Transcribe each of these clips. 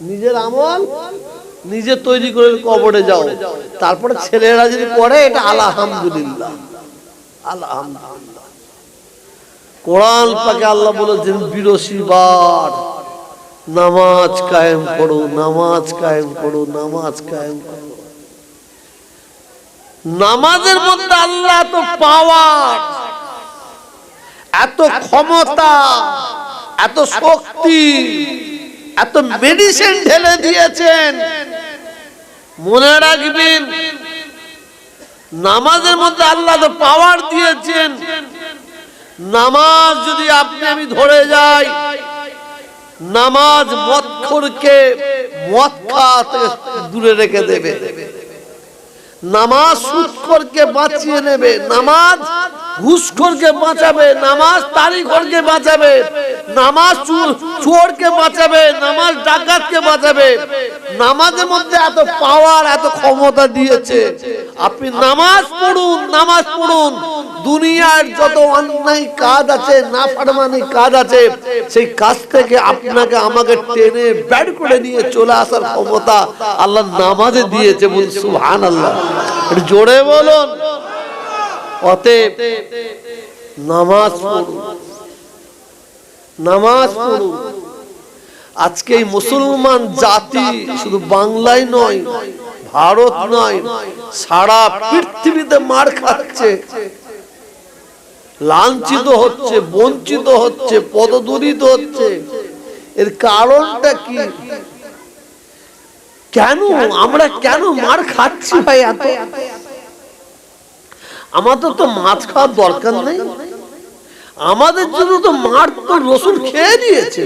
নিজের আমল নিজে তৈরি করে কবরে যাও। তারপরে ছেলেরা যদি পড়ে, এটা আলহামদুলিল্লাহ। আলহামদুলিল্লাহ। কোরআন পাকে আল্লাহ বলেছেন, বিরসি বার। নামাজ কায়েম করো, নামাজ কায়েম করো, নামাজ কায়েম করো। নামাজের মধ্যে আল্লাহ এত পাওয়ার এত ক্ষমতা। এত শক্তি, এত মেডিসিন ঢেলে দিয়েছেন। মনে রাখবেন, নামাজের মধ্যে আল্লাহ তো পাওয়ার দিয়েছেন। নামাজ যদি আপনি, আমি ধরে যাই, নামাজ মৎখরকে মদ খাওয়া থেকে দূরে রেখে দেবে। নামাজ সুৎখরকে বাঁচিয়ে নেবে, নামাজ ঘুষখোরকে বাঁচাবে, নামাজ তারিখরকে বাঁচাবে, নামাজ চুর- চোরকে বাঁচাবে, নামাজ ডাকাতকে বাঁচাবে। নামাজের মধ্যে এত পাওয়ার এত ক্ষমতা দিয়েছে। আপনি নামাজ পড়ুন নামাজ পড়ুন। দুনিয়ার যত অন্যায় কাজ আছে না ফারমানি কাজ আছে, সেই কাজ থেকে আপনাকে আমাকে টেনে ব্যাড করে নিয়ে চলে আসার ক্ষমতা আল্লাহ নামাজে দিয়েছে বলুন সুবহান আল্লাহ জোরে বলুন। অতএব নামাজ নামাজ পড়ুন। আজকে এই মুসলমান জাতি শুধু বাংলায় নয়, ভারত নয়, সারা পৃথিবীতে মার খাচ্ছে। লাঞ্ছিত হচ্ছে, বঞ্চিত হচ্ছে, পদদূরিত হচ্ছে। এর কারণটা কি? কেন? আমরা কেন মার খাচ্ছি? ভাই এত। আমাদের তো মাছ খাওয়ার দরকার নেই। আমাদের জন্য তো মার তো রসুন খেয়ে দিয়েছে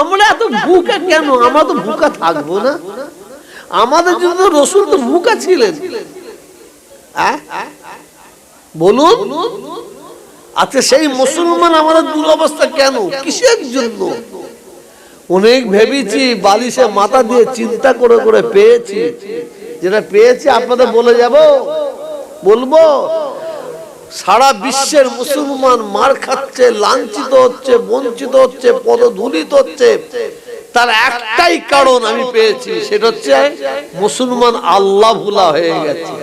আমরা এত ভুকা কেন? আমরা তো ভুকা থাকব না। আমাদের জন্য রসুন তো ভুকা ছিলেন। বলুন? আচ্ছা সেই মুসলমান আমাদের দুরবস্থা কেন? কিসের জন্য? অনেক ভেবেছি, বালিশে মাথা দিয়ে চিন্তা করে করে পেয়েছি। যেটা পেয়েছি, আপনাদের বলে যাব, বলব, সারা বিশ্বের মুসলমান মার খাচ্ছে, লাঞ্ছিত হচ্ছে, বঞ্চিত হচ্ছে, পদধূলিত হচ্ছে। তার একটাই কারণ আমি পেয়েছি, সেটা হচ্ছে মুসলমান আল্লাহ ভুলা হয়ে গেছে,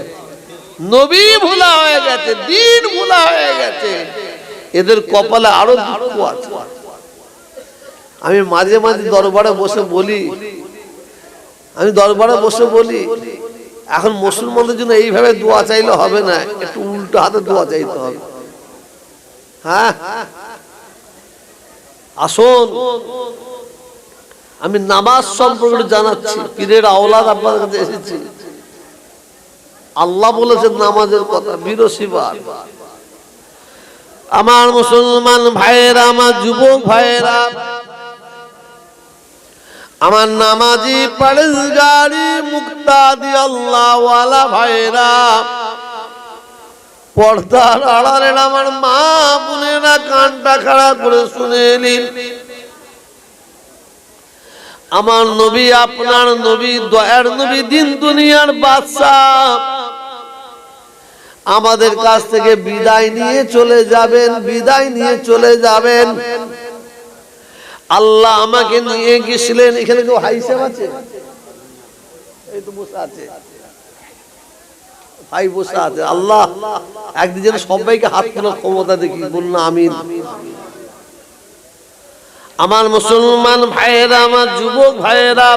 নবী ভুলা হয়ে গেছে, দিন ভুলা হয়ে গেছে। এদের কপালে আরও দুঃখ আছে। আমি মাঝে মাঝে দরবারে বসে বলি। আমি দরবারে বসে বলি। এখন মুসলমানদের জন্য এইভাবে দোয়া চাইলে হবে না। একটু উল্টো হাতে দোয়া চাইতে হবে। হ্যাঁ? আসুন। আমি নামাজ সম্পর্কে জানাচ্ছি। পীরের আওলাদ আপনাদের কাছে এসেছি। আল্লাহ বলেছেন নামাজের কথা বিরসিবার আমার মুসলমান ভাইয়েরা, আমার যুবক ভাইয়েরা আমার নামাজি পরেজগারি মুক্তাদি আল্লাহ ওয়ালা ভাইরা, পর্দার আড়ালে আমার মা বোনেরা কানটা খাড়া করে শুনে নিন। আমার নবী, আপনার নবী, দয়ার নবী, দিন দুনিয়ার বাদশাহ। আমাদের কাছ থেকে বিদায় নিয়ে চলে যাবেন, বিদায় নিয়ে চলে যাবেন। আল্লাহ আমাকে নিয়ে গেছিলেন, এখানে কেউ হাই সাহেব আছে? এই তো বসে আছে। আল্লাহ একদিন সবাইকে হাত তোলার ক্ষমতা দেখি বলুন আমিন। আমার মুসলমান ভাইয়েরা, আমার যুবক ভাইয়েরা,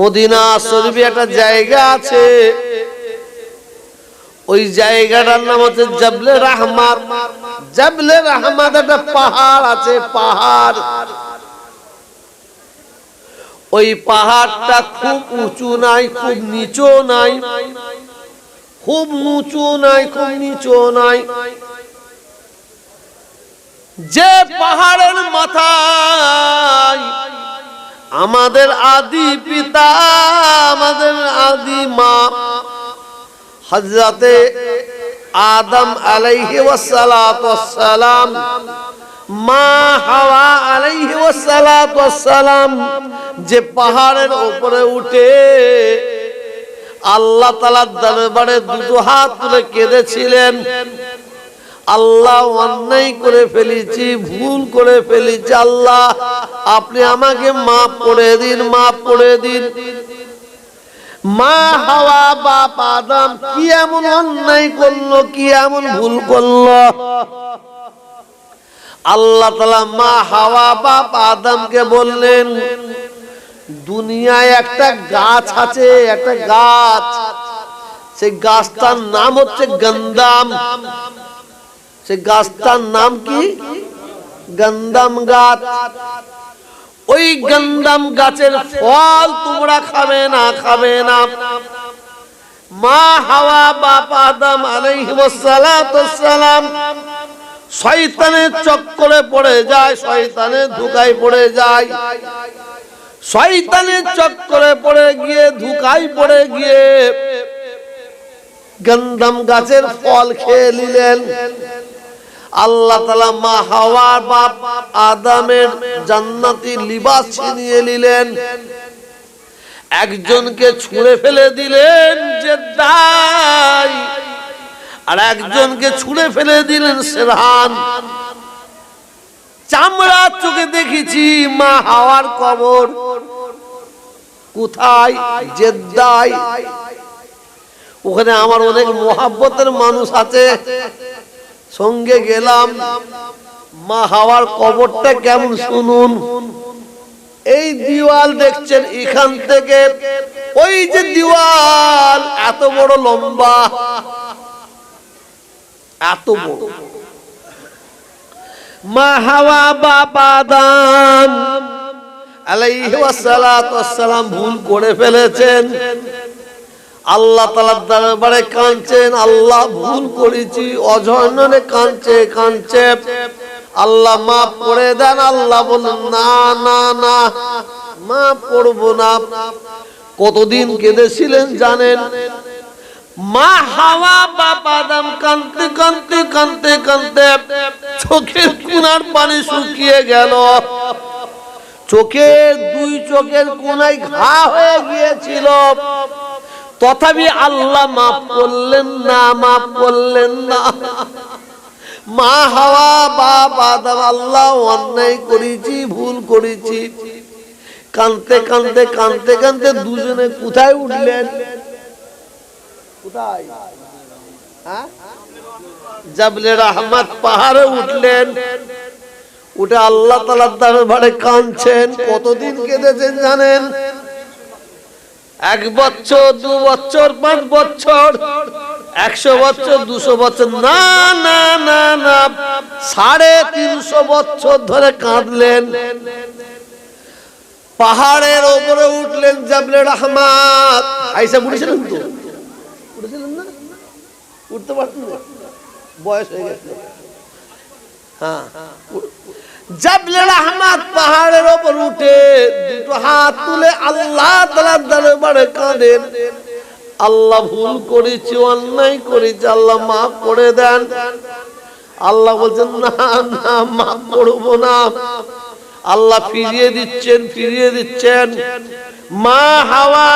মদিনা শরীফে একটা জায়গা আছে। ওই জায়গাটার নাম হচ্ছে জাবলে রাহমাত জাবলে রাহমাত একটা পাহাড় আছে, পাহাড়। ওই পাহাড়টা খুব উঁচু নাই, খুব নিচু নাই। খুব উঁচু নাই, খুব নিচু নাই। যে পাহাড়ের মাথায় আমাদের আদি পিতা, আমাদের আদি মা হজরতে আদম আলাইহি ওয়াসালাম মা হাওয়া আলাইহি ওয়াসালাম যে পাহাড়ের উপরে উঠে আল্লাহ তালার দরবারে দুটো হাত তুলে কেঁদেছিলেন। আল্লাহ অন্যায় করে ফেলেছি, ভুল করে ফেলেছি, আল্লাহ আপনি আমাকে মাফ করে দিন, মাফ করে দিন। মা হাওয়া বাপ আদম কি এমন অন্যায় করল, কি এমন ভুল করল? আল্লাহ তালা মা হাওয়া বাপ আদমকে বললেন, দুনিয়ায় একটা গাছ আছে, একটা গাছ। সেই গাছটার নাম হচ্ছে গন্দাম। সেই গাছটার নাম কি? গন্দাম গাছ। ওই গন্দাম গাছের ফল তোমরা খাবে না খাবে না। মা হাওয়া বাপ আদম আলাইহিসসালাম শয়তানের চক্করে পড়ে যায়, শয়তানের ধুকায় পড়ে যায়। শয়তানের চক্করে পড়ে গিয়ে, ধুকায় পড়ে গিয়ে গন্দাম গাছের ফল খেয়ে নিলেন। আল্লাহ তালা মা হাওয়ার বাপ আদামের জান্নাতি লিবাস ছিনিয়ে নিলেন। একজনকে ছুঁড়ে ফেলে দিলেন যে আর একজনকে ছুঁড়ে ফেলে দিলেন সেরান চামড়া চোখে দেখেছি মা হাওয়ার কবর। কোথায়? জেদ্দায় ওখানে আমার অনেক মহাব্বতের মানুষ আছে। সঙ্গে গেলাম। মা হাওয়ার কবরটা কেমন শুনুন। এই দিওয়াল দেখছেন এখান থেকে। ওই যে দিওয়াল, এত বড় লম্বা। এত বড়। মা হাওয়া বাবা দাম আলাইহি ওয়াসালাম ভুল করে ফেলেছেন। আল্লাহ তালার দরবারে কাঁদছেন, আল্লাহ ভুল করেছি অজন্যনে কাঁদছে কাঁদছে। আল্লাহ মাফ করে দেন, আল্লাহ বলেন না না না, মাফ করব না। কতদিন কেঁদেছিলেন জানেন? মা হাওয়া বাবা দাম কানতে কানতে কানতে কানতে চোখের কোনার পানি শুকিয়ে গেল। চোখের দুই চোখের কোনায় ঘা হয়ে গিয়েছিল। তথাপি আল্লাহ মাফ করলেন না, মাফ করলেন না। মা হাওয়া বাপ আদম আল্লাহ অন্যায় করেছি, ভুল করেছি। কানতে কানতে কানতে কানতে দুজনে কোথায় উঠলেন? কোথায়? হ্যাঁ? জাবলে পাহাড়ে উঠলেন। উঠে আল্লাহ তালার দরবারে কাঁদছেন। কতদিন কেঁদেছেন জানেন? এক বছর, দু বছর, পাঁচ বছর, একশো বছর, দুশো বছর, না না না না, সাড়ে তিনশো বছর ধরে কাঁদলেন। পাহাড়ের ওপরে উঠলেন জাবলে রহমাত আইসা উঠেছিলেন তো? উঠেছিলেন না? উঠতে পারতেন বয়স হয়ে গেছে। হ্যাঁ জাবলে রহমাত পাহাড়ের ওপর উঠে দুটো হাত তুলে আল্লাহ তালার দরবারে কাঁদেন আল্লাহ ভুল করেছি, অন্যায় করেছি, আল্লাহ মাফ করে দেন। আল্লাহ বলছেন, না না, মাফ করব না। আল্লাহ ফিরিয়ে দিচ্ছেন ফিরিয়ে দিচ্ছেন। মা হাওয়া,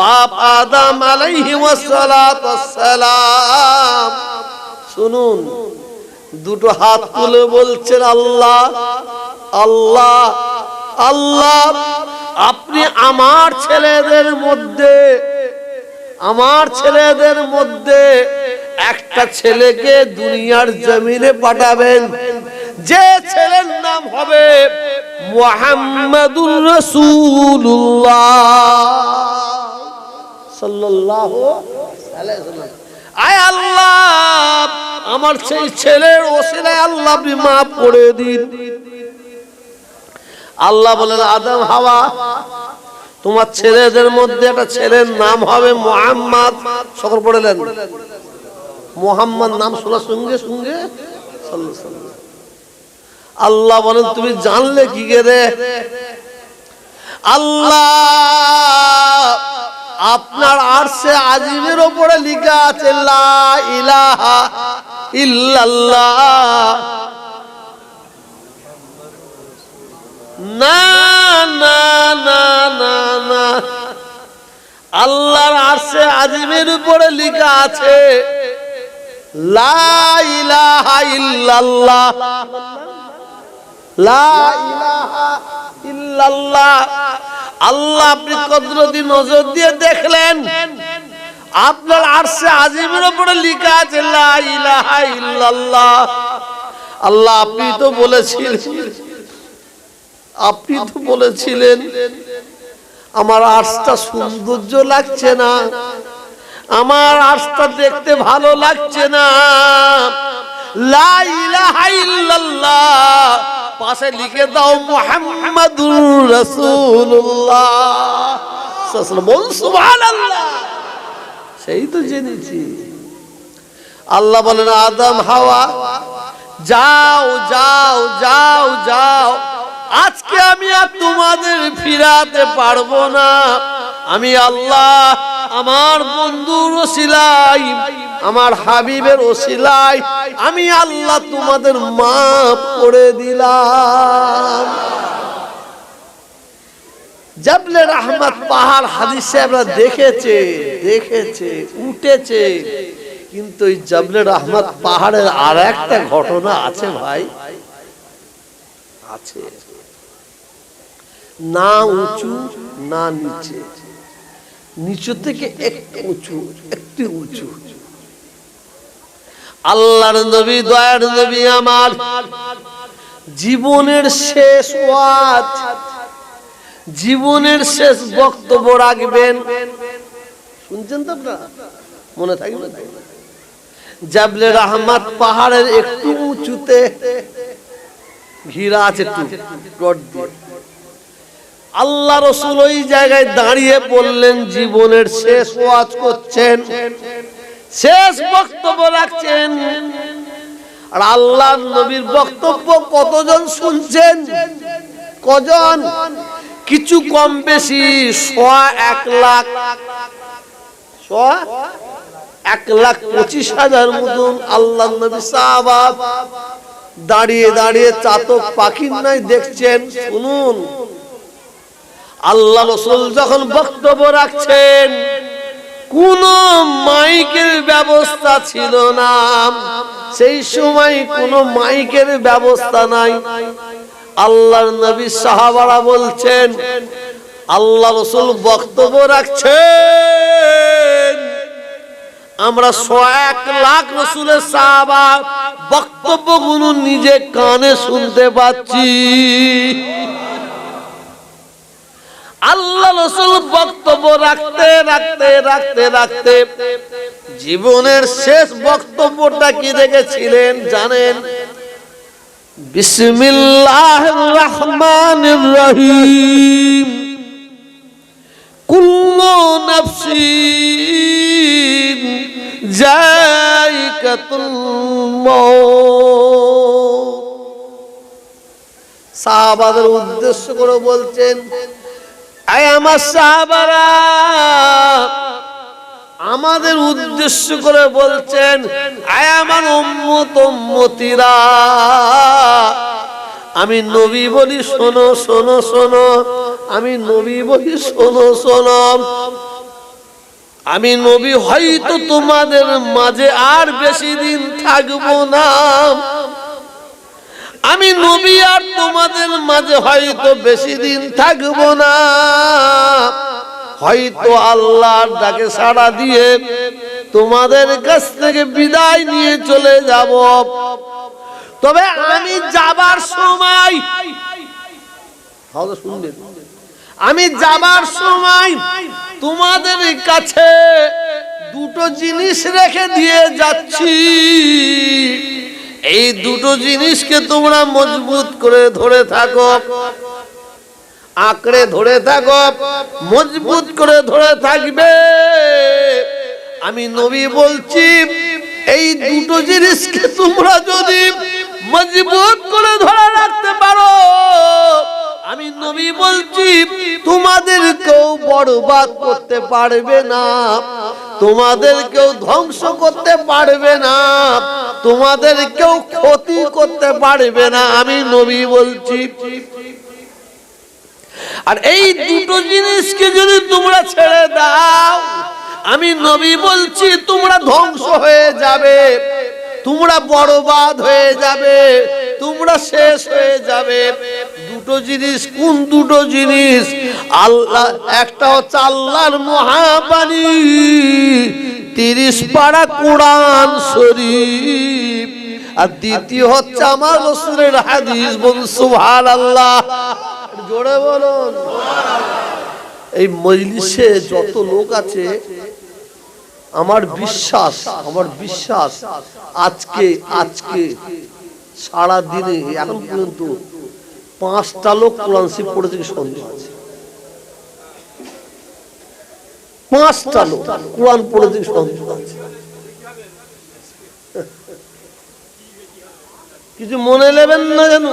বাপ আদম আলাইহি ওয়াসালাম শুনুন দুটো হাত তুলে বলছেন, আল্লাহ আল্লাহ আল্লাহ, আপনি আমার ছেলেদের মধ্যে, আমার ছেলেদের মধ্যে একটা ছেলেকে দুনিয়ার জমিনে পাঠাবেন। যে ছেলের নাম হবে মোহাম্মদুর রসুল্লাহ ওয়াসাল্লাম। আয় আল্লাহ, আমার সেই ছেলের ওসিলায় আল্লাহ আপনি মাফ করে দিন। আল্লাহ বলেন, আদম হাওয়া, তোমার ছেলেদের মধ্যে একটা ছেলের নাম হবে মোহাম্মদ। সকল পড়লেন মোহাম্মদ নাম শোনার সঙ্গে সঙ্গে আল্লাহ বলেন, তুমি জানলে কি করে? আল্লাহ আপনার আরশে আজিমের ওপরে লিখা আছে, লা ইলাহা ইল্লাল্লাহ। না না না না না। আল্লাহর আরশে আজিমের উপরে লিখা আছে, লা ইলাহা ইল্লাল্লাহ। আল্লাহ নজর দিয়ে দেখলেন? আপনার লেখা আছে আল্লাহ, আপনি তো বলেছিলেন। আপনি তো বলেছিলেন, আমার আর্টসটা সৌন্দর্য লাগছে না। আমার আর্টসটা দেখতে ভালো লাগছে না। পাশে লিখে দাও মুহাম্মাদুর রসুল্লাহ বল সুবহানাল্লাহ। সেই তো জেনেছি। আল্লাহ বলেন, আদম, হাওয়া, যাও যাও যাও যাও। আজকে আমি আর তোমাদের ফিরাতে পারব না। আমি আল্লাহ, আমার বন্ধুর ওসিলাই, আমার হাবিবের ওসিলাই, আমি আল্লাহ তোমাদের মাফ করে দিলাম। জাবলে রহমত পাহাড় হাদিসে আমরা দেখেছে দেখেছে, উঠেছে। কিন্তু ওই জাবলে রহমত পাহাড়ের আর একটা ঘটনা আছে ভাই। আছে। না উঁচু, না নিচে। নিচু থেকে একটু উঁচু একটু উঁচু। আল্লাহর নবী, দয়ার নবী আমার জীবনের শেষ ওয়াজ, জীবনের শেষ বক্তব্য রাখবেন। শুনছেন তো আপনারা? মনে থাকবে জাবলে রহমত পাহাড়ের একটু উঁচুতে ঘিরা আছে রড দিয়ে। আল্লাহ রসুল ওই জায়গায় দাঁড়িয়ে বললেন, জীবনের শেষ ওয়াজ করছেন। শেষ বক্তব্য রাখছেন। আর আল্লাহ নবীর বক্তব্য কতজন শুনছেন? কজন? কিছু কম বেশি সোয়া এক লাখ। সোয়া এক লাখ পঁচিশ হাজার মতন আল্লাহ নবী সাহাবা দাঁড়িয়ে দাঁড়িয়ে চাতক পাখির নাই দেখছেন। শুনুন। আল্লাহ রসুল যখন বক্তব্য রাখছেন, কোন মাইকের ব্যবস্থা ছিল না। সেই সময় কোন মাইকের ব্যবস্থা নাই। আল্লাহর নবী সাহাবারা বলছেন, আল্লাহ রসুল বক্তব্য রাখছেন। আমরা এক লাখ রসুলের সাহাবা বক্তব্যগুলো নিজে কানে শুনতে পাচ্ছি। আল্লাহ রসুল বক্তব্য রাখতে রাখতে রাখতে রাখতে জীবনের শেষ বক্তব্যটা কি রেখেছিলেন জানেন? বিসমিল্লাহ রহমান রহিম কুল্লু মউত সাহাবাদের উদ্দেশ্য করে বলছেন আমার আমাদের উদ্দেশ্য করে বলছেন, আয় আমার উম্মত আমি নবী বলি, শোনো শোনো শোনো। আমি নবী বলি, শোনো শোনো। আমি নবী হয়তো তোমাদের মাঝে আর বেশি দিন থাকব না। আমি নবী আর তোমাদের মাঝে হয়তো বেশি দিন থাকব না। হয়তো আল্লাহর ডাকে সাড়া দিয়ে তোমাদের কাছ থেকে বিদায় নিয়ে চলে যাব। তবে আমি যাবার সময় শুনবেন। আমি যাবার সময় তোমাদের কাছে দুটো জিনিস রেখে দিয়ে যাচ্ছি। এই দুটো জিনিসকে তোমরা মজবুত করে ধরে থাকো। আঁকড়ে ধরে থাকো, মজবুত করে ধরে থাকবে। আমি নবী বলছি, এই দুটো জিনিসকে তোমরা যদি মজবুত করে ধরে রাখতে পারো কেউ বড়বাদ করতে পারবে না। তোমাদের কেউ ধ্বংস করতে পারবে না। তোমাদের কেউ ক্ষতি করতে পারবে না, আমি নবী বলছি। আর এই দুটো জিনিসকে যদি তোমরা ছেড়ে দাও, আমি নবী বলছি, তোমরা ধ্বংস হয়ে যাবে। তোমরা বরবাদ হয়ে যাবে। তোমরা শেষ হয়ে যাবে। দুটো জিনিস, কোন দুটো জিনিস? আল্লাহ, একটা হচ্ছে আল্লাহর মহাবাণী, তিরিশ পাড়া কোরআন শরীফ। আর দ্বিতীয় হচ্ছে আমার রসুলের হাদিস, বলুন সুভান আল্লাহ জোরে বলুন। এই মজলিসে যত লোক আছে, আমার বিশ্বাস আমার বিশ্বাস, আজকে আজকে সারা দিনে এখন পর্যন্ত পাঁচটা লোক কোরআন শিব পড়েছে কি সন্দেহ আছে? পাঁচটা লোক কোরআন পড়েছে কি সন্দেহ আছে? কিছু মনে নেবেন না যেন?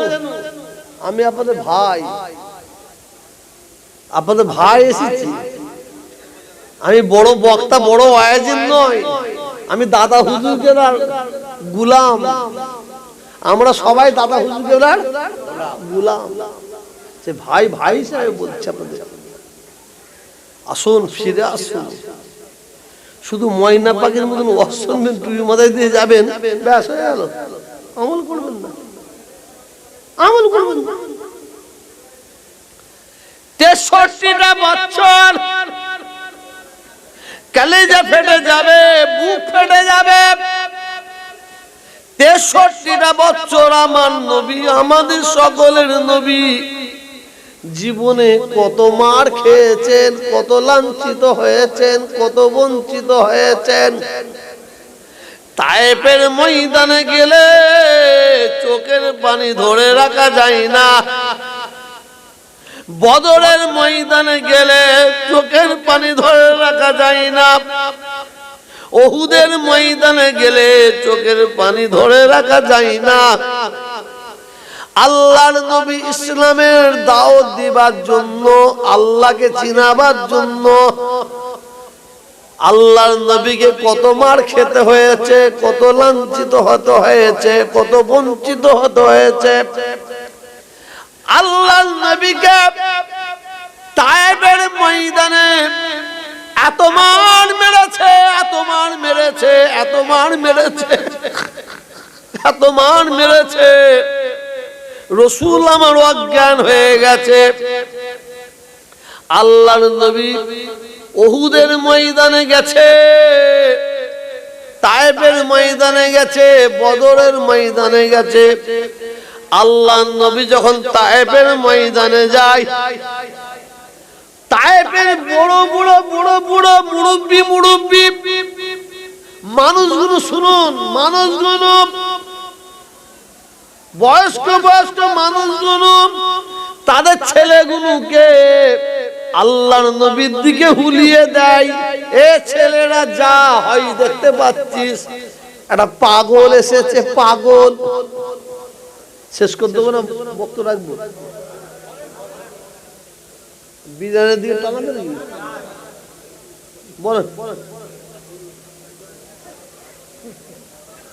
আমি আপনাদের ভাই। আপনাদের ভাই এসেছি। আমি বড় বক্তা, বড় আয়োজন নয়। আমি দাদা হুজুরদের আর গুলাম। আমরা সবাই দাদা হুজুরদের আর গুলাম। সে ভাই ভাই হিসাবে বলছে আপনাদের। আসুন, ফিরে আসুন। শুধু ময়না পাখির মতন অসম্ভব টুপি মাথায় দিয়ে যাবেন, ব্যাস, হয়ে গেল। আমল করবেন না। আমল করবেন না। তেষট্টিটা বছর কলেজা ফেটে যাবে, বুক ফেটে যাবে। তেষট্টিটা বছর আমার নবী, আমাদের সকলের নবী। জীবনে কত মার খেয়েছেন, কত লাঞ্ছিত হয়েছেন, কত বঞ্চিত হয়েছেন। তায়েপের ময়দানে গেলে চোখের পানি ধরে রাখা যায় না। বদরের ময়দানে গেলে চোখের পানি ধরে রাখা যায় না। ওহুদের ময়দানে গেলে চোখের পানি ধরে রাখা যায় না। আল্লাহর নবী ইসলামের দাওয়াত দিবার জন্য, আল্লাহকে চিনাবার জন্য আল্লাহর নবীকে কত মার খেতে হয়েছে, কত লাঞ্ছিত হতে হয়েছে, কত বঞ্চিত হতে হয়েছে। আল্লাহর নবীকে তায়েবের ময়দানে এত মার মেরেছে এত মার মেরেছে এত মার মেরেছে এত মার মেরেছে। রসুল আমার অজ্ঞান হয়ে গেছে। আল্লাহর নবী ওহুদের ময়দানে গেছে, তায়েবের ময়দানে গেছে, বদরের ময়দানে গেছে। আল্লাহ নবী যখন তায়েবের ময়দানে যায় তায়েবের বড় বড় বড় বড় মুরব্বি মুরব্বি। মানুষগুলো শুনুন, মানুষগুলো। বয়স্ক বয়স্ক মানুষগুলো, তাদের ছেলেগুলোকে আল্লাহর নবীর দিকে হুলিয়ে দেয়। এ ছেলেরা যা হয় দেখতে পাচ্ছিস। একটা পাগল এসেছে, পাগল। শেষ করে দেবো না বক্ত রাখব? বিধানের দিকে বলেন।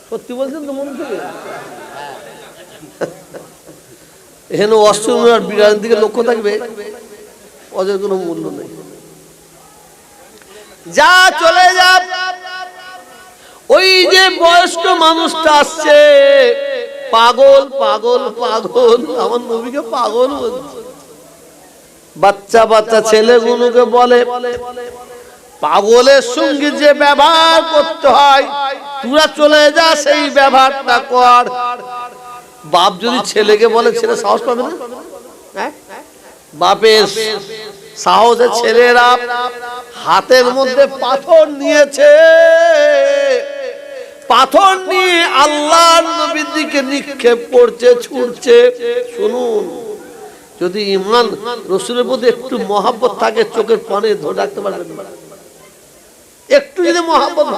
সত্যি বলছেন তো মনে থেকে? এখানে আর বিড়ালের দিকে লক্ষ্য থাকবে ওদের কোনো মূল্য নেই। যা চলে যা ওই যে বয়স্ক মানুষটা আসছে, পাগল পাগল পাগল। আমার নবীকে পাগল বলছে। বাচ্চা বাচ্চা ছেলেগুলোকে বলে, পাগলের সঙ্গে যে ব্যবহার করতে হয়, তোরা চলে যা সেই ব্যবহারটা কর। বাপ যদি ছেলেকে বলে, ছেলে সাহস পাবে না? হ্যাঁ? বাপের সাহসে ছেলেরা হাতের মধ্যে পাথর নিয়েছে। পাথর নিয়ে আল্লাহ নবীর দিকে নিক্ষেপ করছে, ছুটছে। শুনুন। যদি ইমান রসুলের মধ্যে একটু মহাব্বত থাকে, চোখের পানে ধরে রাখতে পারবেন একটু যদি মহাব্বত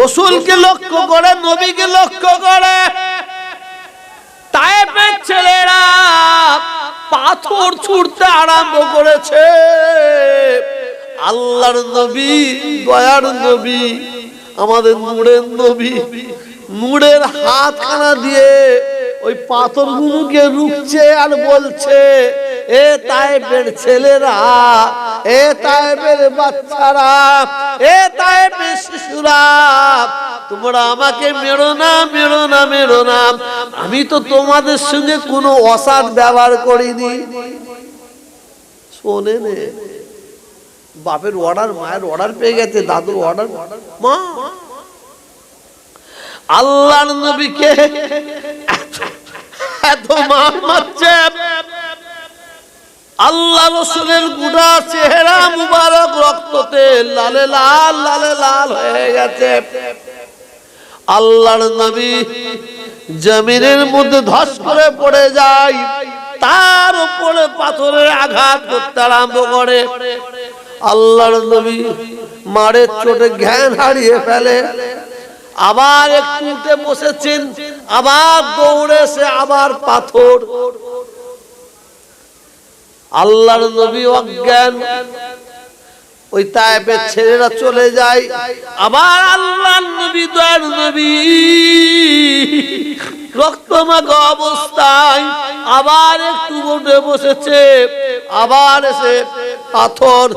রসুলকে লক্ষ্য করে, নবীকে লক্ষ্য করে ছেলেরা পাথর ছুটতে আরম্ভ করেছে। আল্লাহর নবী, দয়ার নবী, আমাদের নূরের নবী, নূরের হাতখানা দিয়ে ওই পাথর গুলোকে রুখছে আর বলছে, এ তাইপের ছেলেরা, এ তাইপের বাচ্চারা, এ তাইপের শিশুরা, তোমরা আমাকে মেরো না মেরো না মেরো না। আমি তো তোমাদের সঙ্গে কোনো অসাদ ব্যবহার করিনি। শোনে নে, বাপের অর্ডার মায়ের অর্ডার পেয়ে গেছে দাদুর অর্ডার মা, আল্লাহর নবীকে এত- এত মার মারছে আল্লাহ রসুলের গুড়া চেহারা মুবারক রক্ততে লালে লাল লালে লাল হয়ে গেছে। আল্লাহর নবী জমিনের মধ্যে ধস করে পড়ে যায়, তার উপরে পাথরের আঘাত করতে আরম্ভ করে। আল্লাহর নবী মারের চোটে জ্ঞান হারিয়ে ফেলে। আবার একটু বসেছেন আবার দৌড়ে সে আবার পাথর। আল্লাহর নবী অজ্ঞান। ওই তায়েবের ছেলেরা চলে যায়। আবার আল্লাহর নবী, দয়ার নবী। রক্তমাখা অবস্থায় আবার একটু বসেছে, আবার এসে পাথর।